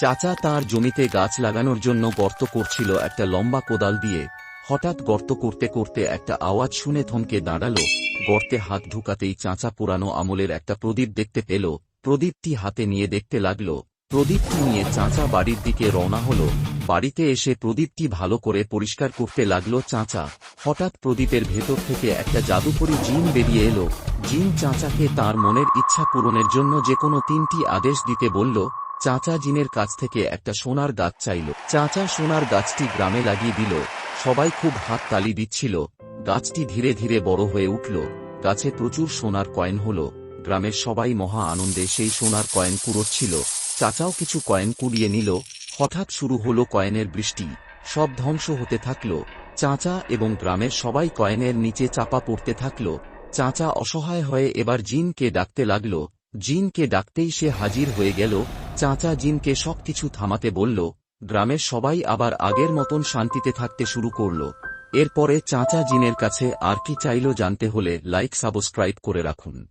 চাচা তার জমিতে গাছ লাগানোর জন্য গর্ত করছিল একটা লম্বা কোদাল দিয়ে। হঠাৎ গর্ত করতে করতে একটা আওয়াজ শুনে থমকে দাঁড়াল। গর্তে হাত ঢুকাতেই চাচা পুরানো আমলের একটা প্রদীপ দেখতে পেল। প্রদীপটি হাতে নিয়ে দেখতে লাগল। প্রদীপটি নিয়ে চাচা বাড়ির দিকে রওনা হল। বাড়িতে এসে প্রদীপটি ভালো করে পরিষ্কার করতে লাগল চাচা। হঠাৎ প্রদীপের ভেতর থেকে একটা জাদুকরি জিন বেরিয়ে এলো। জিন চাচাকে তার মনের ইচ্ছা পূরণের জন্য যে কোনো তিনটি আদেশ দিতে বলল চাচা জিনের কাছ থেকে একটা সোনার গাছ চাইল। চাচা সোনার গাছটি গ্রামে লাগিয়ে দিল। সবাই খুব হাত তালি দিচ্ছিল। গাছটি ধীরে ধীরে বড় হয়ে উঠল। গাছে প্রচুর সোনার কয়েন হল। গ্রামের সবাই মহা আনন্দে সেই সোনার কয়েন কুড়োচ্ছিল। চাচাও কিছু কয়েন কুড়িয়ে নিল। হঠাৎ শুরু হলো কয়েনের বৃষ্টি। সব ধ্বংস হতে থাকল। চাচা এবং গ্রামের সবাই কয়েনের নিচে চাপা পড়তে থাকল। চাচা অসহায় হয়ে এবার জিনকে ডাকতে লাগল। জিনকে ডাকতেই সে হাজির হয়ে গেল। চাচা জিনকে সবকিছু থামাতে বলল, গ্রামের সবাই আবার আগের মতন শান্তিতে থাকতে শুরু করল। এরপরে চাচা জিনের কাছে আর কি চাইল জানতে হলে লাইক সাবস্ক্রাইব করে রাখুন।